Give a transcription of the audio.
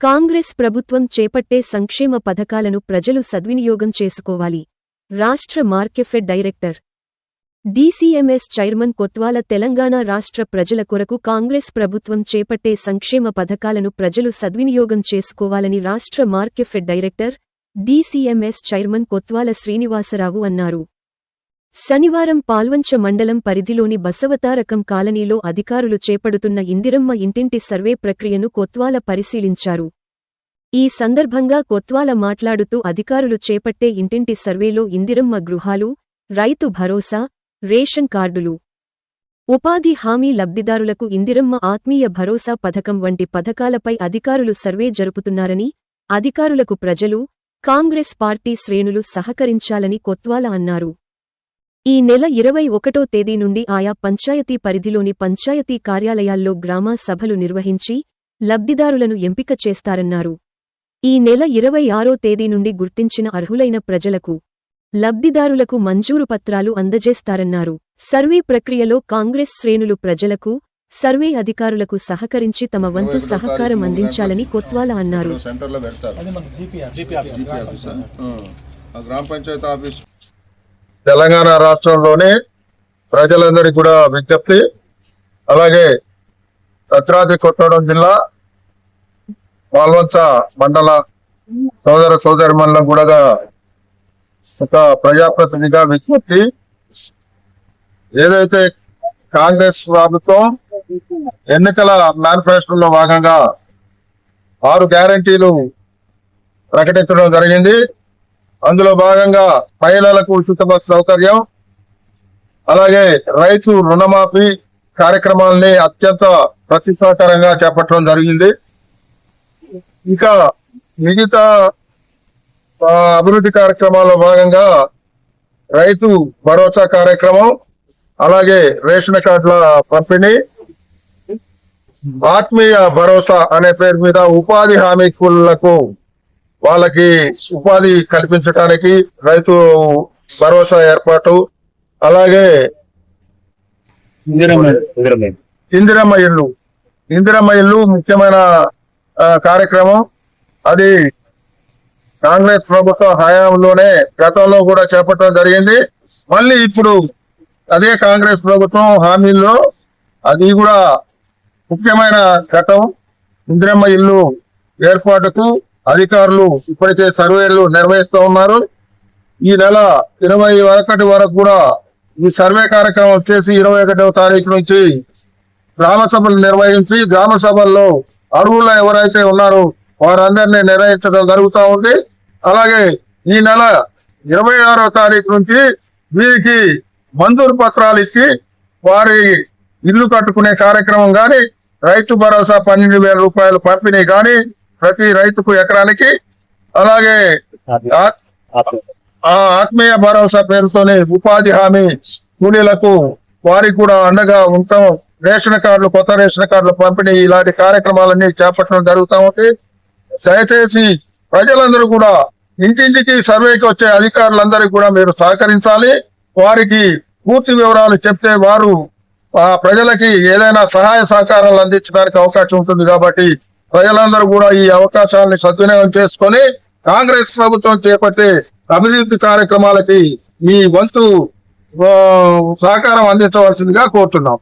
కాంగ్రెస్ ప్రభుత్వం చేపట్టే సంక్షేమ పథకాలను ప్రజలు సద్వినియోగం చేసుకోవాలి. రాష్ట్ర Markfed director. DCMS chairman Kotwala Telangana రాష్ట్ర ప్రజల కొరకు కాంగ్రెస్ ప్రభుత్వం చేపట్టే సంక్షేమ పథకాలను ప్రజలు సద్వినియోగం చేసుకోవాలని రాష్ట్ర Markfed director DCMS chairman Kotwala Srinivasa Rao అన్నారు. శనివారం పాల్వంచ మండలం పరిధిలోని బసవతారకం కాలనీలో అధికారులు చేపడుతున్న ఇందిరమ్మ ఇంటింటి సర్వే ప్రక్రియను కొత్వాల పరిశీలించారు. ఈ సందర్భంగా కొత్వాల మాట్లాడుతూ అధికారులు చేపట్టే ఇంటింటి సర్వేలో ఇందిరమ్మ గృహాలు రైతు భరోసా రేషన్ కార్డులు ఉపాధి హామీ లబ్ధిదారులకు ఇందిరమ్మ ఆత్మీయ భరోసా పథకం వంటి పథకాలపై అధికారులు సర్వే జరుపుతున్నారని అధికారులకు ప్రజలు కాంగ్రెస్ పార్టీ శ్రేణులు సహకరించాలని కొత్వాల అన్నారు. ఈ నెల ఇరవై ఒకటో తేదీ నుండి ఆయా పంచాయతీ పరిధిలోని పంచాయతీ కార్యాలయాల్లో గ్రామ సభలు నిర్వహించి లబ్ధిదారులను ఎంపిక చేస్తారన్నారు. ఈ నెల ఇరవై ఆరో తేదీ నుండి గుర్తించిన అర్హులైన ప్రజలకు లబ్ధిదారులకు మంజూరు పత్రాలు అందజేస్తారన్నారు. సర్వే ప్రక్రియలో కాంగ్రెస్ శ్రేణులు ప్రజలకు సర్వే అధికారులకు సహకరించి తమ వంతు సహకారం అందించాలని కొత్వాల అన్నారు. సెంటర్లో పెడతారు. అది మన జీపీ జీపీ ఆఫీస్ ఆ గ్రామ పంచాయతీ ఆఫీస్ తెలంగాణ రాష్ట్రంలోని ప్రజలందరికీ కూడా విజ్ఞప్తి. అలాగే భద్రాద్రి కొట్టడం జిల్లా మాల్వంచ మండల సోదర సోదరి మండలం కూడా ఒక ప్రజాప్రతినిధిగా విజ్ఞప్తి. ఏదైతే కాంగ్రెస్ ప్రభుత్వం ఎన్నికల మేనిఫెస్టోలో భాగంగా ఆరు గ్యారంటీలు ప్రకటించడం జరిగింది. అందులో భాగంగా మహిళలకు ఉచిత బస్సు సౌకర్యం. అలాగే రైతు రుణమాఫీ కార్యక్రమాలని అత్యంత ప్రతిష్టాకరంగా చేపట్టడం జరిగింది. ఇంకా మిగతా అభివృద్ధి కార్యక్రమాల్లో భాగంగా రైతు భరోసా కార్యక్రమం అలాగే రేషన్ కార్డుల పంపిణీ ఆత్మీయ భరోసా అనే పేరు మీద ఉపాధి హామీ కూలీలకు వాళ్ళకి ఉపాధి కల్పించడానికి రైతు భరోసా ఏర్పాటు అలాగే ఇందిరమ్మ ఇల్లు. ఇందిరమ్మ ఇల్లు ముఖ్యమైన కార్యక్రమం. అది కాంగ్రెస్ ప్రభుత్వ హయాంలోనే గతంలో కూడా చేపట్టడం జరిగింది. మళ్ళీ ఇప్పుడు అదే కాంగ్రెస్ ప్రభుత్వం హామీల్లో అది కూడా ముఖ్యమైన ఘట్టం. ఇందిరమ్మ ఇల్లు ఏర్పాటుకు అధికారులు ఇప్పటికే సర్వేలు నిర్వహిస్తూ ఉన్నారు. ఈ నెల ఇరవై ఒకటి వరకు కూడా ఈ సర్వే కార్యక్రమం వచ్చేసి ఇరవై ఒకటవ తారీఖు నుంచి గ్రామ సభలు నిర్వహించి గ్రామ సభల్లో అర్హులు ఎవరైతే ఉన్నారో వారందరినీ నిర్వహించడం జరుగుతూ ఉంది. అలాగే ఈ నెల ఇరవై ఆరో తారీఖు నుంచి వీరికి మంజూరు పత్రాలు ఇచ్చి వారి ఇల్లు కట్టుకునే కార్యక్రమం కానీ రైతు భరోసా పన్నెండు వేల రూపాయలు పంపిణీ కానీ ప్రతి రైతుకు ఎకరానికి అలాగే ఆ- ఆత్మీయ భరోసా పేరుతోనే ఉపాధి హామీ కూలీలకు వారికి కూడా అండగా ఉంటాం. రేషన్ కార్డులు కొత్త రేషన్ కార్డులు పంపిణీ ఇలాంటి కార్యక్రమాలన్నీ చేపట్టడం జరుగుతూ ఉంది. దయచేసి ప్రజలందరూ కూడా ఇంటింటికి సర్వేకి వచ్చే అధికారులందరికీ కూడా మీరు సహకరించాలి. వారికి పూర్తి వివరాలు చెప్తే వారు ఆ ప్రజలకి ఏదైనా సహాయ సహకారాలు అందించడానికి అవకాశం ఉంటుంది కాబట్టి ప్రజలందరూ కూడా ఈ అవకాశాన్ని సద్వినియోగం చేసుకొని కాంగ్రెస్ ప్రభుత్వం చేపట్టే అభివృద్ధి కార్యక్రమాలకి మీ వంతు సహకారం అందించవలసిందిగా కోరుతున్నాం.